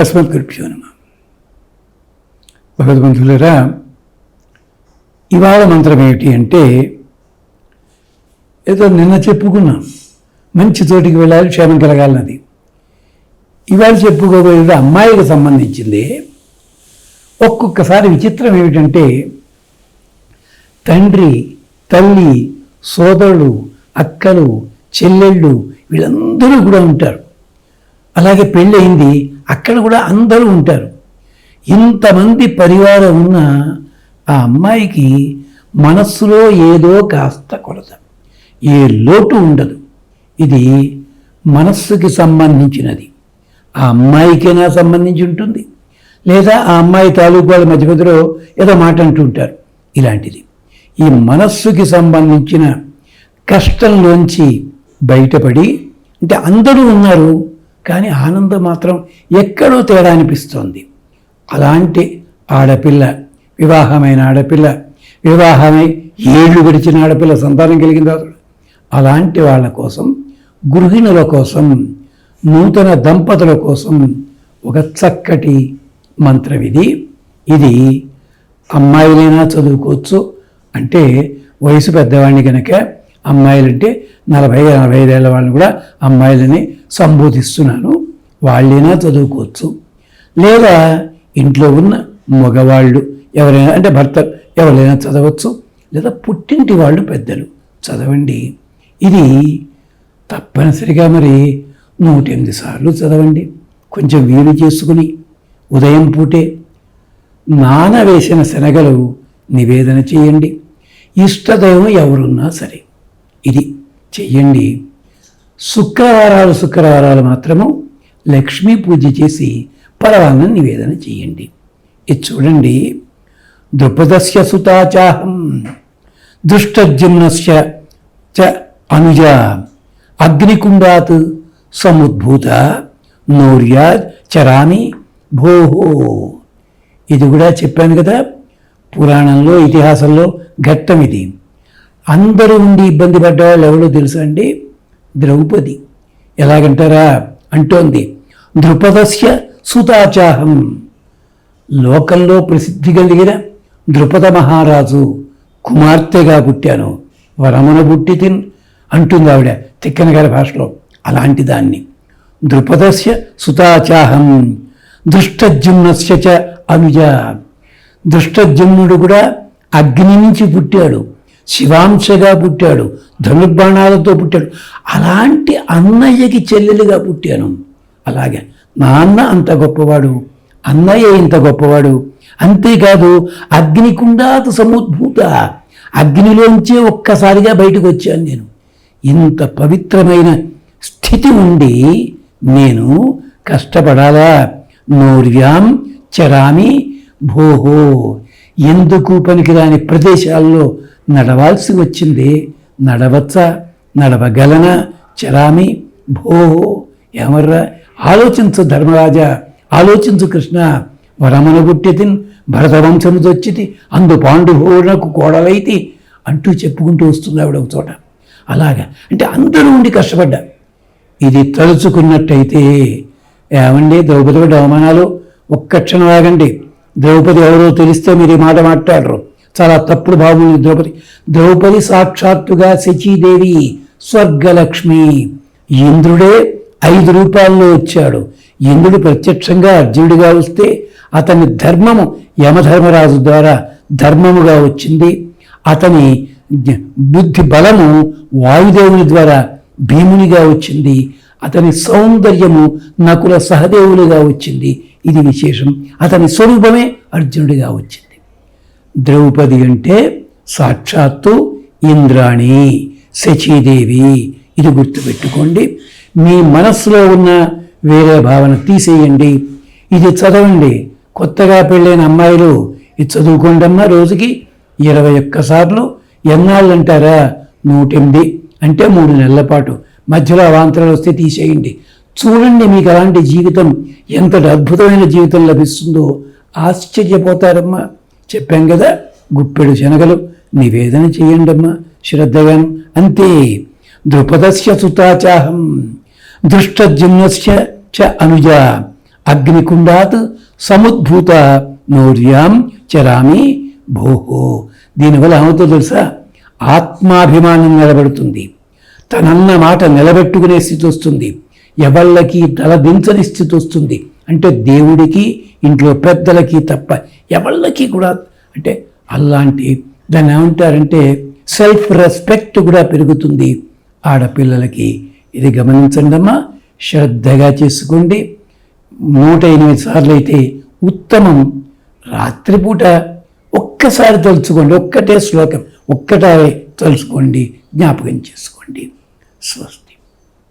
అస్మద్గురుభ్యో నమ భగవద్బంధువులరా ఇవాళ మంత్రం ఏమిటి అంటే ఏదో నిన్న చెప్పుకున్నాం మంచి చోటికి వెళ్ళాలి క్షేమం కలగాలన్నది ఇవాళ చెప్పుకోబోయేది అమ్మాయికి సంబంధించింది ఒక్కొక్కసారి విచిత్రం ఏమిటంటే తండ్రి తల్లి సోదరుడు అక్కలు చెల్లెళ్ళు వీళ్ళందరూ కూడా ఉంటారు. అలాగే పెళ్ళయింది అక్కడ కూడా అందరూ ఉంటారు. ఇంతమంది పరివారం ఉన్న ఆ అమ్మాయికి మనస్సులో ఏదో కాస్త కొరత. ఏ లోటు ఉండదు. ఇది మనస్సుకి సంబంధించినది. ఆ అమ్మాయికైనా సంబంధించి ఉంటుంది. లేదా ఆ అమ్మాయి తాలూకు వాళ్ళ మధ్య మధ్యలో ఏదో మాట అంటుంటారు ఇలాంటిది. ఈ మనస్సుకి సంబంధించిన కష్టంలోంచి బయటపడి అంటే అందరూ ఉన్నారు కానీ ఆనందం మాత్రం ఎక్కడో తేడా అనిపిస్తోంది. అలాంటి ఆడపిల్ల వివాహమైన ఆడపిల్ల వివాహమై ఏళ్ళు గడిచిన ఆడపిల్ల సంతానం కలిగిందా అలాంటి వాళ్ళ కోసం గృహిణుల కోసం నూతన దంపతుల కోసం ఒక చక్కటి మంత్రం ఇది ఇది అమ్మాయిలైనా చదువుకోవచ్చు. అంటే వయసు పెద్దవాడిని కనుక అమ్మాయిలంటే నలభై నలభై ఐదేళ్ళ వాళ్ళని కూడా అమ్మాయిలని సంబోధిస్తున్నాను. వాళ్ళైనా చదువుకోవచ్చు. లేదా ఇంట్లో ఉన్న మగవాళ్ళు ఎవరైనా అంటే భర్త ఎవరైనా చదవచ్చు. లేదా పుట్టింటి వాళ్ళు పెద్దలు చదవండి. ఇది తప్పనిసరిగా మరి నూట ఎనిమిది సార్లు చదవండి. కొంచెం వీలు చేసుకుని ఉదయం పూటే నానవేసిన శనగలు నివేదన చేయండి. ఇష్టదైవం ఎవరున్నా సరే. ఇది చెయ్యండి. శుక్రవారాలు శుక్రవారాలు మాత్రము లక్ష్మీ పూజ చేసి పరవాన్నం నివేదన చేయండి ఇది చూడండి. ద్రుపదస్య సుతాచాహం దుష్టజిమ్నస్య చ అనుజ అగ్నికుండాత్ సముద్భూత నౌర్యా చరామి భోహో. ఇది కూడా చెప్పాను కదా పురాణంలో ఇతిహాసంలో ఘట్టం ఇది. అందరూ ఉండి ఇబ్బంది పడ్డవాళ్ళు ఎవరో తెలుసా అండి? ద్రౌపది. ఎలాగంటారా? అంటోంది ద్రుపదస్య సుతాచాహం. లోకంలో ప్రసిద్ధి కలిగిన ద్రుపద మహారాజు కుమార్తెగా పుట్టాను. వరమున పుట్టి తిన్ అంటుంది ఆవిడ తిక్కన గారి భాషలో అలాంటి దాన్ని. ద్రుపదస్య సుతాచాహం. దుష్టజుమ్నస్య చ అనుజ. దుష్టజుమ్నుడు కూడా అగ్ని నుంచి పుట్టాడు. శివాంశగా పుట్టాడు ధనుర్బాణాలతో పుట్టాడు. అలాంటి అన్నయ్యకి చెల్లెలుగా పుట్టాను. అలాగే నాన్న అంత గొప్పవాడు అన్నయ్య ఇంత గొప్పవాడు. అంతేకాదు అగ్నికుండాత సముద్భూత అగ్నిలోంచే ఒక్కసారిగా బయటకు వచ్చాను నేను. ఇంత పవిత్రమైన స్థితి ఉండి నేను కష్టపడాలా? నూర్యాం చరామి భోహో. ఎందుకు పనికిరాని ప్రదేశాల్లో నడవాల్సి వచ్చింది. నడవచ్చా నడవగలన చరామి భో ఏమర్రా ఆలోచించు ధర్మరాజా ఆలోచించు కృష్ణ. వరమన గుట్టెతిన్ భరతవంశము దొచ్చితి అందు పాండుభోనకు కోడలైతి అంటూ చెప్పుకుంటూ వస్తుంది ఆవిడ ఒక చోట. అలాగా అంటే అందరూ ఉండి కష్టపడ్డా. ఇది తలుచుకున్నట్టయితే ఏమండి ద్రౌపది అవమానాలు? ఒక్క క్షణం ఆగండి. ద్రౌపది ఎవరో తెలిస్తే మీరు ఈ మాట మాట్లాడరు. చాలా తప్పుడు భావం ద్రౌపది ద్రౌపది సాక్షాత్తుగా శచీదేవి స్వర్గలక్ష్మి. ఇంద్రుడే ఐదు రూపాల్లో వచ్చాడు. ఇంద్రుడు ప్రత్యక్షంగా అర్జునుడిగా వస్తే అతని ధర్మము యమధర్మరాజు ద్వారా ధర్మముగా వచ్చింది. అతని బుద్ధి బలము వాయుదేవుని ద్వారా భీమునిగా వచ్చింది. అతని సౌందర్యము నకుల సహదేవులుగా వచ్చింది. ఇది విశేషం. అతని స్వరూపమే అర్జునుడిగా వచ్చింది. ద్రౌపది అంటే సాక్షాత్తు ఇంద్రాణి శచీదేవి. ఇది గుర్తుపెట్టుకోండి. మీ మనస్సులో ఉన్న వేరే భావన తీసేయండి. ఇది చదవండి. కొత్తగా పెళ్ళైన అమ్మాయిలు ఇది చదువుకోండమ్మా రోజుకి ఇరవై ఒక్కసార్లు ఎన్నాళ్ళు అంటారా నూటెనిమిది. అంటే మూడు నెలల పాటు. మధ్యలో అవాంతరాలు వస్తే తీసేయండి. చూడండి మీకు అలాంటి జీవితం ఎంతటి అద్భుతమైన జీవితం లభిస్తుందో. ఆశ్చర్యపోతారమ్మా. చెప్పాం కదా గుప్పెడు శనగలు నివేదన చేయండి అమ్మా శ్రద్ధగాను. అంతే. ద్రుపదస్య సుతాచాహం దృష్టజిమ్నస్య చ అనుజ అగ్నికుండాత్ సముద్భూత నౌర్యాం చరామి భోహో. దీనివల్ల ఏమవుతుందో తెలుసా? ఆత్మాభిమానం నిలబెడుతుంది. తనన్న మాట నిలబెట్టుకునే స్థితి వస్తుంది. ఎవళ్ళకి తలదించని స్థితి వస్తుంది. అంటే దేవుడికి ఇంట్లో పెద్దలకి తప్ప ఎవళ్ళకి కూడా అంటే అలాంటి దాన్ని ఏమంటారంటే సెల్ఫ్ రెస్పెక్ట్ కూడా పెరుగుతుంది. ఆడపిల్లలకి ఇది గమనించండి అమ్మా శ్రద్ధగా చేసుకోండి. నూట ఎనిమిది సార్లు అయితే ఉత్తమం. రాత్రిపూట ఒక్కసారి తలుచుకోండి ఒక్కటే శ్లోకం ఒక్కటే తలుచుకోండి జ్ఞాపకం చేసుకోండి. స్వస్తి.